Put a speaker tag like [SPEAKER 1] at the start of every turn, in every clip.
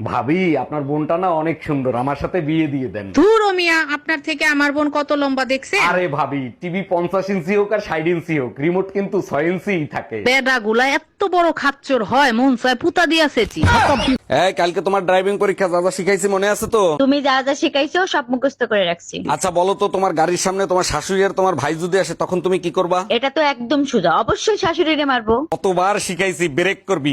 [SPEAKER 1] ভাবি আপনার বোনটা না অনেক সুন্দর। আমার সাথে বিয়ে দিয়ে দেন।
[SPEAKER 2] ধুর ও মিয়া আপনার থেকে আমার বোন কত লম্বা দেখছে
[SPEAKER 1] আরে ভাবি টিভি পঞ্চাশ ইঞ্চি হোক আর ষাট ইঞ্চি হোক রিমোট কিন্তু ছয় ইঞ্চি থাকে।
[SPEAKER 2] বেডা গুলা এত বড় খাচ্চর হয় মন চায় পুতা
[SPEAKER 1] এই কালকে তোমার ড্রাইভিং পরীক্ষা যা যা শিখাইছি মনে আছে তো?
[SPEAKER 3] তুমি যা যা শিখাইছো সব মুখস্থ করে রাখছি।
[SPEAKER 1] আচ্ছা বলো তো তোমার গাড়ির সামনে তোমার শাশুড়ি আর তোমার ভাই যদি আসে তখন তুমি কি করবা?
[SPEAKER 3] এটা তো একদম সোজা। অবশ্যই শাশুড়িরে মারবো।
[SPEAKER 1] কতবার শিখাইছি ব্রেক করবি।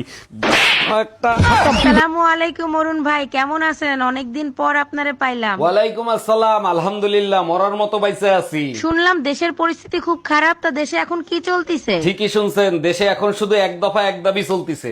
[SPEAKER 1] একটা
[SPEAKER 4] আসসালামু আলাইকুম অরুণ ভাই কেমন আছেন? অনেকদিন পর আপনারে পাইলাম।
[SPEAKER 1] ওয়ালাইকুম আসসালাম আলহামদুলিল্লাহ মরার মতো বাইসে আছি।
[SPEAKER 4] শুনলাম দেশের পরিস্থিতি খুব খারাপ তা দেশে এখন কি চলতিছে?
[SPEAKER 1] ঠিকই শুনছেন দেশে এখন শুধু এক দফা এক দাবি চলতিছে।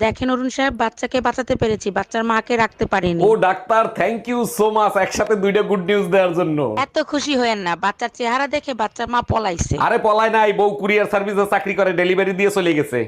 [SPEAKER 4] দেখেন অরুণ সাহেব বাচ্চাকে বাঁচাতে পেরেছি বাচ্চার মাকে রাখতে পারিনি।
[SPEAKER 1] ও doctor thank you so much একসাথে দুইটা গুড নিউজ দেওয়ার জন্য।
[SPEAKER 4] এত খুশি হয়েন না বাচ্চার চেহারা দেখে বাচ্চার মা পলাইছে।
[SPEAKER 1] আরে পলায় নাই বউ কুরিয়ার সার্ভিসে চাকরি করে ডেলিভারি দিয়ে চলে গেছে।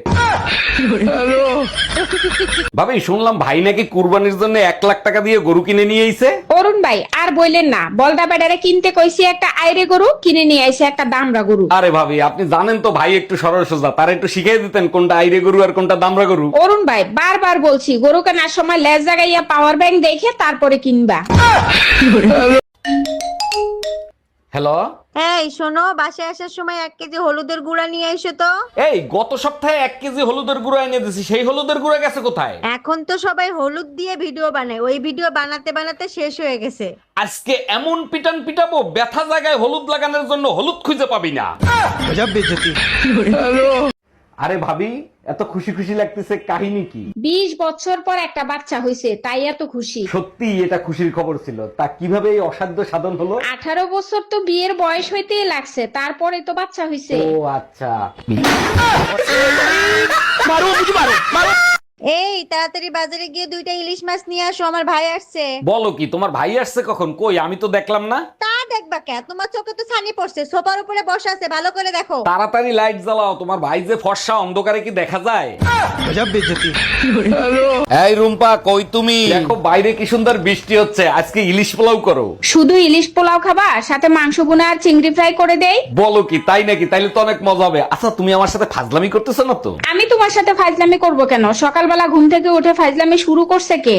[SPEAKER 1] ভাবি শুনলাম ভাই নাকি কুরবানির জন্য এক লাখ টাকা দিয়ে গরু কিনে নিয়ে আইছে।
[SPEAKER 5] অরুণ ভাই আর বললেন না বলদা বেডারে কিনতে কইছি একটা আইরে গরু কিনে নিয়ে আইছে একটা দামরা গরু।
[SPEAKER 1] আরে ভাবি আপনি জানেন তো ভাই একটু সরল সোজা তার একটু শিখিয়ে দিতেন কোনটা আইরে গরু আর কোনটা দামরা গরু।
[SPEAKER 5] অরুণ ভাই বারবার বলছি গরু কেনার সময় লেজ জাগাইয়া পাওয়ার ব্যাংক দেখে তারপরে কিনবা।
[SPEAKER 1] হ্যালো
[SPEAKER 3] এই শোনো বাসায় আসার সময় এক কেজি হলুদের গুঁড়া নিয়ে এসো তো।
[SPEAKER 1] এই গত সপ্তাহে এক কেজি হলুদের গুঁড়ো এনে দিছি সেই হলুদের গুঁড়ো গেছে কোথায়?
[SPEAKER 3] এখন তো সবাই হলুদ দিয়ে ভিডিও বানায় ওই ভিডিও বানাতে বানাতে শেষ হয়ে গেছে।
[SPEAKER 1] আজকে এমন পিটান পিটাবো ব্যথা জায়গায় হলুদ লাগানোর জন্য হলুদ খুঁজে পাবি না। আরে ভাবি এত খুশি খুশি লাগতেছে কাহিনী কি?
[SPEAKER 5] বিশ বছর পর একটা বাচ্চা হয়েছে তাই এত খুশি।
[SPEAKER 1] সত্যি এটা খুশির খবর ছিল। তা কীভাবে এই অসাধ্য সাধন হলো?
[SPEAKER 5] আঠারো বছর তো বিয়ের বয়স হইতেই লাগছে তারপরে তো বাচ্চা হয়েছে
[SPEAKER 1] ও আচ্ছা।
[SPEAKER 3] এই তাড়াতাড়ি বাজারে গিয়ে দুইটা ইলিশ মাছ নিয়ে আসো আমার ভাই আসছে।
[SPEAKER 1] বলো কি তোমার ভাই আসছে কখন? কই আমি তো দেখলাম না।
[SPEAKER 3] তা দেখবা কে? তোমার চোখে তো ছানি পড়ছে সোফার উপরে বসে আছে ভালো করে দেখো।
[SPEAKER 1] তাড়াতাড়ি লাইট জ্বালাও তোমার ভাই যে ফর্সা অন্ধকারে কি দেখা যায়? এই রুম্পা কই তুমি? দেখো বাইরে কি সুন্দর বৃষ্টি হচ্ছে আজকে ইলিশ পোলাও করো।
[SPEAKER 5] শুধু ইলিশ পোলাও খাবা সাথে মাংস বোনা আর চিংড়ি ফ্রাই করে দেই?
[SPEAKER 1] বলো কি তাই নাকি? তাইলে তো অনেক মজা হবে। আচ্ছা তুমি আমার সাথে ফাজলামি করতেছো না তো?
[SPEAKER 5] আমি তোমার সাথে ফাইজলামি করব কেন? সকালবেলা ঘুম থেকে উঠে ফাইজলামি শুরু করছে কে?